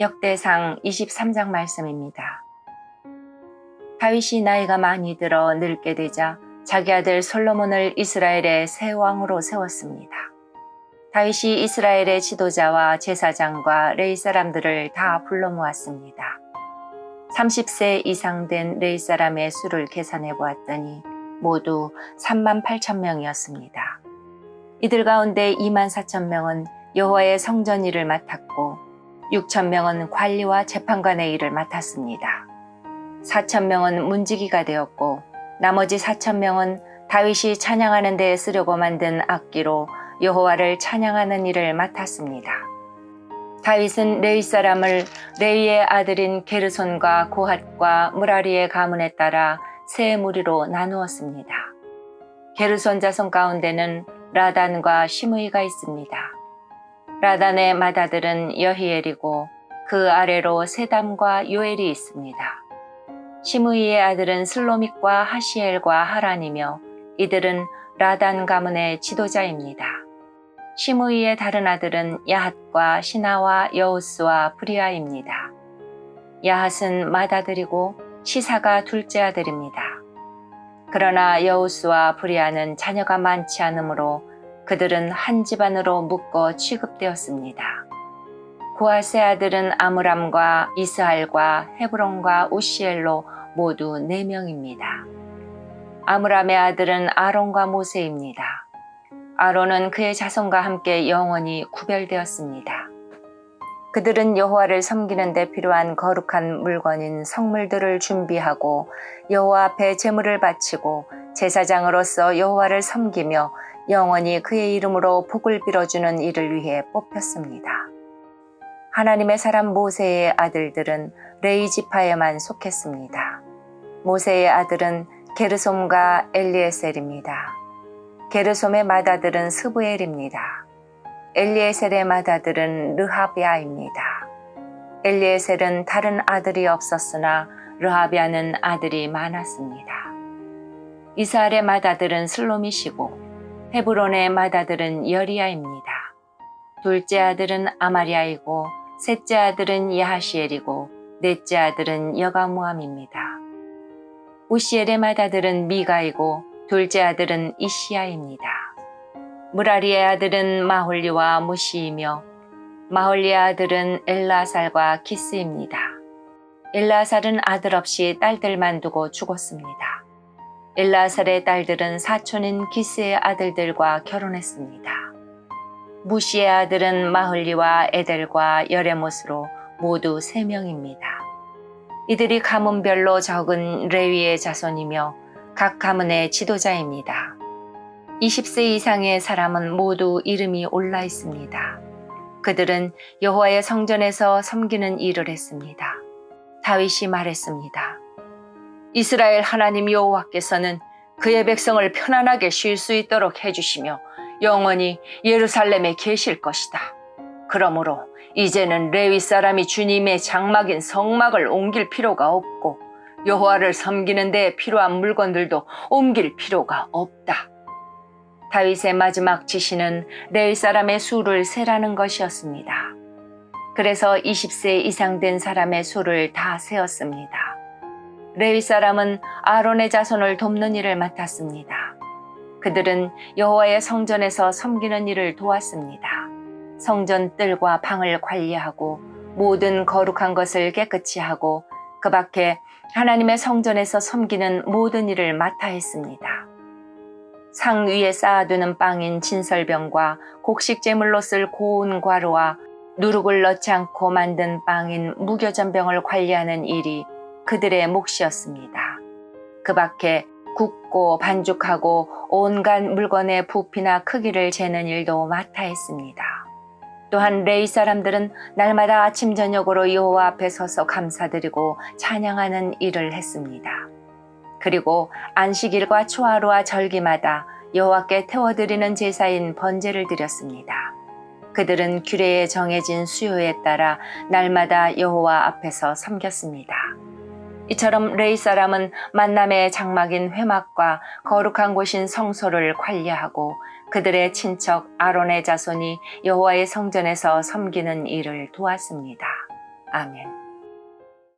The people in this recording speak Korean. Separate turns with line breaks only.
역대상 23장 말씀입니다. 다윗이 나이가 많이 들어 늙게 되자 자기 아들 솔로몬을 이스라엘의 새 왕으로 세웠습니다. 다윗이 이스라엘의 지도자와 제사장과 레이 사람들을 다 불러 모았습니다. 30세 이상 된 레이 사람의 수를 계산해 보았더니 모두 3만 8천 명이었습니다. 이들 가운데 2만 4천 명은 여호와의 성전 일을 맡았고 6천 명은 관리와 재판관의 일을 맡았습니다. 4천 명은 문지기가 되었고 나머지 4천 명은 다윗이 찬양하는 데에 쓰려고 만든 악기로 여호와를 찬양하는 일을 맡았습니다. 다윗은 레위 사람을 레위의 아들인 게르손과 고핫과 무라리의 가문에 따라 세 무리로 나누었습니다. 게르손 자손 가운데는 라단과 시므이가 있습니다. 라단의 맏아들은 여히엘이고 그 아래로 세담과 요엘이 있습니다. 시므이의 아들은 슬로믹과 하시엘과 하란이며 이들은 라단 가문의 지도자입니다. 시므이의 다른 아들은 야핫과 시나와 여우스와 브리아입니다. 야핫은 맏아들이고 시사가 둘째 아들입니다. 그러나 여우스와 브리아는 자녀가 많지 않으므로 그들은 한 집안으로 묶어 취급되었습니다. 고아세 아들은 아므람과 이스할과 헤브론과 우시엘로 모두 4명입니다. 아므람의 아들은 아론과 모세입니다. 아론은 그의 자손과 함께 영원히 구별되었습니다. 그들은 여호와를 섬기는 데 필요한 거룩한 물건인 성물들을 준비하고 여호와 앞에 제물을 바치고 제사장으로서 여호와를 섬기며 영원히 그의 이름으로 복을 빌어주는 일을 위해 뽑혔습니다. 하나님의 사람 모세의 아들들은 레이 지파에만 속했습니다. 모세의 아들은 게르솜과 엘리에셀입니다. 게르솜의 맏아들은 스부엘입니다. 엘리에셀의 맏아들은 르하비아입니다. 엘리에셀은 다른 아들이 없었으나 르하비아는 아들이 많았습니다. 이스라엘의 맏아들은 슬로미시고 헤브론의 맏아들은 여리야입니다. 둘째 아들은 아마리아이고 셋째 아들은 야하시엘이고 넷째 아들은 여가무함입니다. 우시엘의 맏아들은 미가이고 둘째 아들은 이시야입니다. 무라리의 아들은 마홀리와 무시이며 마홀리의 아들은 엘라살과 기스입니다. 엘라살은 아들 없이 딸들만 두고 죽었습니다. 엘라살의 딸들은 사촌인 기스의 아들들과 결혼했습니다. 무시의 아들은 마흘리와 에델과 여레못으로 모두 세 명입니다. 이들이 가문별로 적은 레위의 자손이며 각 가문의 지도자입니다. 20세 이상의 사람은 모두 이름이 올라 있습니다. 그들은 여호와의 성전에서 섬기는 일을 했습니다. 다윗이 말했습니다. 이스라엘 하나님 여호와께서는 그의 백성을 편안하게 쉴 수 있도록 해주시며 영원히 예루살렘에 계실 것이다. 그러므로 이제는 레위 사람이 주님의 장막인 성막을 옮길 필요가 없고 여호와를 섬기는 데 필요한 물건들도 옮길 필요가 없다. 다윗의 마지막 지시는 레위 사람의 수를 세라는 것이었습니다. 그래서 20세 이상 된 사람의 수를 다 세었습니다. 레위 사람은 아론의 자손을 돕는 일을 맡았습니다. 그들은 여호와의 성전에서 섬기는 일을 도왔습니다. 성전 뜰과 방을 관리하고 모든 거룩한 것을 깨끗이 하고 그 밖에 하나님의 성전에서 섬기는 모든 일을 맡아 했습니다. 상 위에 쌓아두는 빵인 진설병과 곡식 제물로 쓸 고운 과로와 누룩을 넣지 않고 만든 빵인 무교전병을 관리하는 일이 그들의 몫이었습니다. 그 밖에 굽고 반죽하고 온갖 물건의 부피나 크기를 재는 일도 맡아 했습니다. 또한 레이 사람들은 날마다 아침 저녁으로 여호와 앞에 서서 감사드리고 찬양하는 일을 했습니다. 그리고 안식일과 초하루와 절기마다 여호와께 태워드리는 제사인 번제를 드렸습니다. 그들은 규례에 정해진 수요에 따라 날마다 여호와 앞에서 섬겼습니다. 이처럼 레이 사람은 만남의 장막인 회막과 거룩한 곳인 성소를 관리하고 그들의 친척 아론의 자손이 여호와의 성전에서 섬기는 일을 도왔습니다. 아멘.